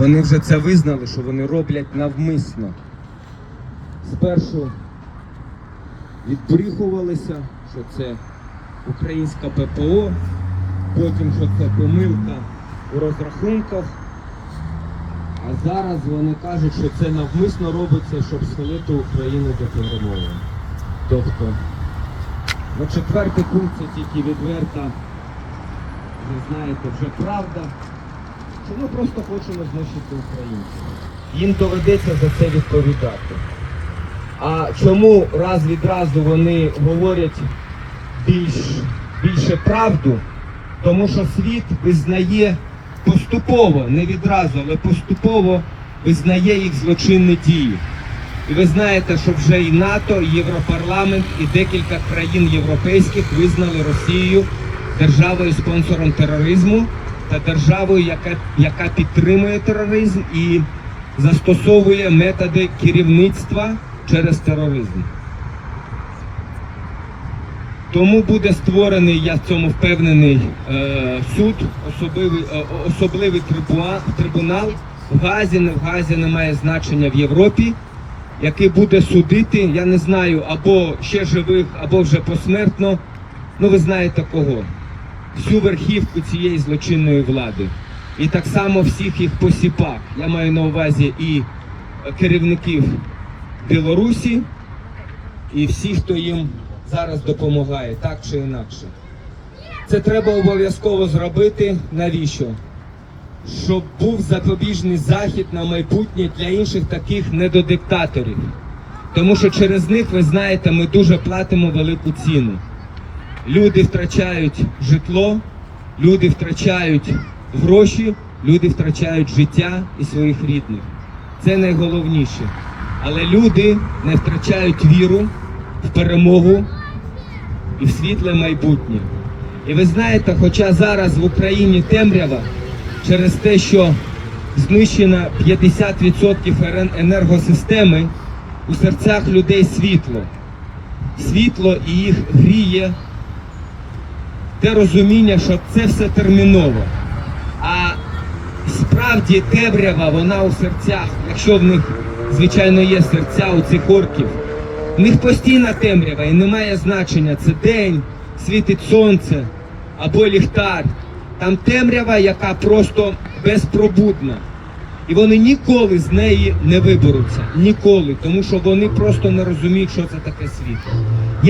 Вони вже це визнали, що вони роблять навмисно. Спершу відбріхувалися, що це українська ППО, потім, що це помилка у розрахунках. А зараз вони кажуть, що це навмисно робиться, щоб схилити Україну до перемоги. Тобто, ну, четвертий пункт це тільки відверта, ви знаєте, вже правда що ми просто хочемо знищити українців. Їм доведеться за це відповідати. А чому раз від разу вони говорять більш, більше правду? Тому що світ визнає поступово, не відразу, але поступово визнає їх злочинні дії. І ви знаєте, що вже і НАТО, і Європарламент, і декілька країн європейських визнали Росію державою спонсором тероризму та державою, яка, яка підтримує тероризм і застосовує методи керівництва через тероризм. Тому буде створений, я в цьому впевнений, е, суд, особливий, е, особливий трибунал в Газі, не в Газі немає значення в Європі, який буде судити, я не знаю, або ще живих, або вже посмертно. Ну ви знаєте кого всю верхівку цієї злочинної влади. І так само всіх їх посіпак. Я маю на увазі і е, керівників Білорусі, і всіх, хто їм зараз допомагає, так чи інакше. Це треба обов'язково зробити. Навіщо? Щоб був запобіжний захід на майбутнє для інших таких недодиктаторів. Тому що через них, ви знаєте, ми дуже платимо велику ціну. Люди втрачають житло, люди втрачають гроші, люди втрачають життя і своїх рідних. Це найголовніше. Але люди не втрачають віру в перемогу і в світле майбутнє. І ви знаєте, хоча зараз в Україні темрява через те, що знищено 50% енергосистеми, у серцях людей світло. Світло і їх гріє те розуміння, що це все терміново. А справді темрява, вона у серцях, якщо в них, звичайно, є серця у цих орків, в них постійна темрява і немає значення, це день, світить сонце або ліхтар. Там темрява, яка просто безпробудна. І вони ніколи з неї не виберуться. Ніколи. Тому що вони просто не розуміють, що це таке світло.